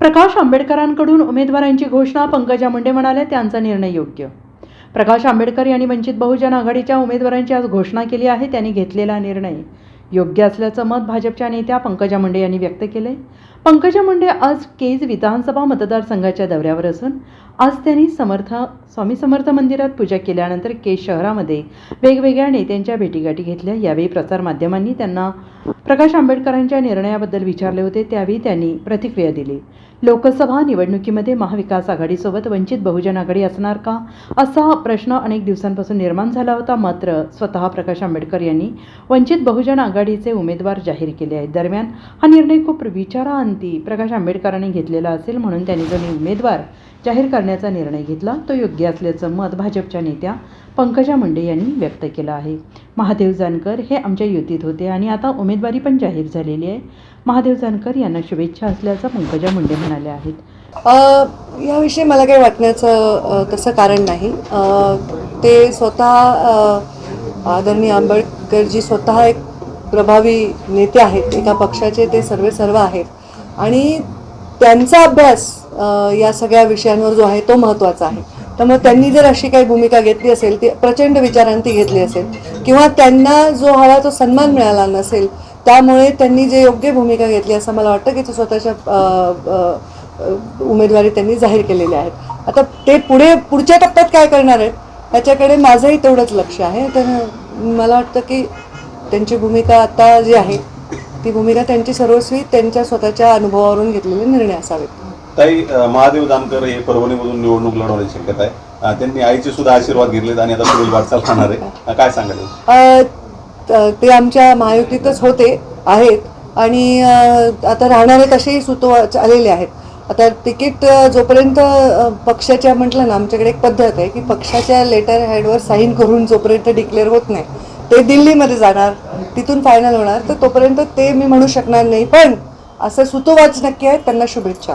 प्रकाश आंबेडकरांकडून उमेदवारांची घोषणा पंकजा मुंडे म्हणाल्या त्यांचा निर्णय योग्य. प्रकाश आंबेडकर यांनी वंचित बहुजन आघाडीच्या उमेदवारांची आज घोषणा केली आहे त्यांनी घेतलेला निर्णय. योग्य असल्याचं मत भाजपच्या नेत्या पंकजा मुंडे यांनी व्यक्त केले पंकजा मुंडे आज केज विधानसभा मतदारसंघाच्या दौऱ्यावर असून आज त्यांनी समर्थ स्वामी समर्थ मंदिरात पूजा केल्यानंतर केज शहरामध्ये वेगवेगळ्या नेत्यांच्या भेटीगाठी घेतल्या. यावेळी प्रसारमाध्यमांनी त्यांना प्रकाश आंबेडकरांच्या निर्णयाबद्दल विचारले होते त्यावेळी त्यांनी प्रतिक्रिया दिली. लोकसभा निवडणुकीमध्ये महाविकास आघाडीसोबत वंचित बहुजन आघाडी असणार का? असा प्रश्न अनेक दिवसांपासून निर्माण झाला होता मात्र स्वतः प्रकाश आंबेडकर यांनी वंचित बहुजन आघाडीचे उमेदवार जाहीर केले आहेत. दरम्यान हा निर्णय खूप विचाराअंती प्रकाश आंबेडकरांनी घेतलेला असेल म्हणून त्यांनी जो उमेदवार जाहीर करण्याचा निर्णय घेतला. तो योग्य असल्याचं मत भाजपच्या नेत्या पंकजा मुंडे यांनी व्यक्त केलं आहे. महादेव जानकर हे आमच्या युतीत होते आणि आता उमेदवारी पण जाहीर झालेली आहे. महादेव जानकर यांना शुभेच्छा असल्याचं पंकजा मुंडे म्हणाल्या आहेत. याविषयी मला काही वाटण्याचं तसं कारण नाही. ते स्वतः आदरणीय आंबेडकरजी स्वतः एक प्रभावी नेते आहेत. एका पक्षाचे ते सर्वे सर्व आहेत. आणि त्यांचा अभ्यास या सगळ्या विषयांवर जो आहे तो महत्त्वाचा आहे. त्यामुळे त्यांनी जर अशी काही भूमिका घेतली असेल ती प्रचंड विचारांती घेतली असेल किंवा त्यांना जो हवा तो सन्मान मिळाला नसेल त्यामुळे त्यांनी जे योग्य भूमिका घेतली असं मला वाटतं की ते स्वतःच्या उमेदवारी त्यांनी जाहीर केलेल्या आहेत. आता ते पुढे पुढच्या टप्प्यात काय करणार आहेत ह्याच्याकडे माझंही तेवढंच लक्ष आहे. तर मला वाटतं की त्यांची भूमिका आता जी आहे ती भूमिका त्यांची सर्वस्वी त्यांच्या स्वतःच्या अनुभवावरून घेतलेले निर्णय असावेत. ताई महादेव जानकर हे परभणीमधून निवडणूक लढवण्याची शक्यता आहे. त्यांनी आईचे सुद्धा आशीर्वाद घेतलेत आणि आता पुढील वाटचाल राहणार आहे. काय सांगाल? ते आमच्या महायुतीतच होते आहेत. आणि आता राहणारे तसेही सुतो आलेले आहेत. आता तिकीट जोपर्यंत पक्षाच्या म्हटलं ना आमच्याकडे एक पद्धत आहे की पक्षाच्या लेटर हेडवर साईन करून जोपर्यंत डिक्लेअर होत नाही ते दिल्लीमध्ये जाणार तिथून फायनल होणार तर तोपर्यंत ते मी म्हणू शकणार नाही. पण असं सुतोवाच नक्की आहे त्यांना शुभेच्छा.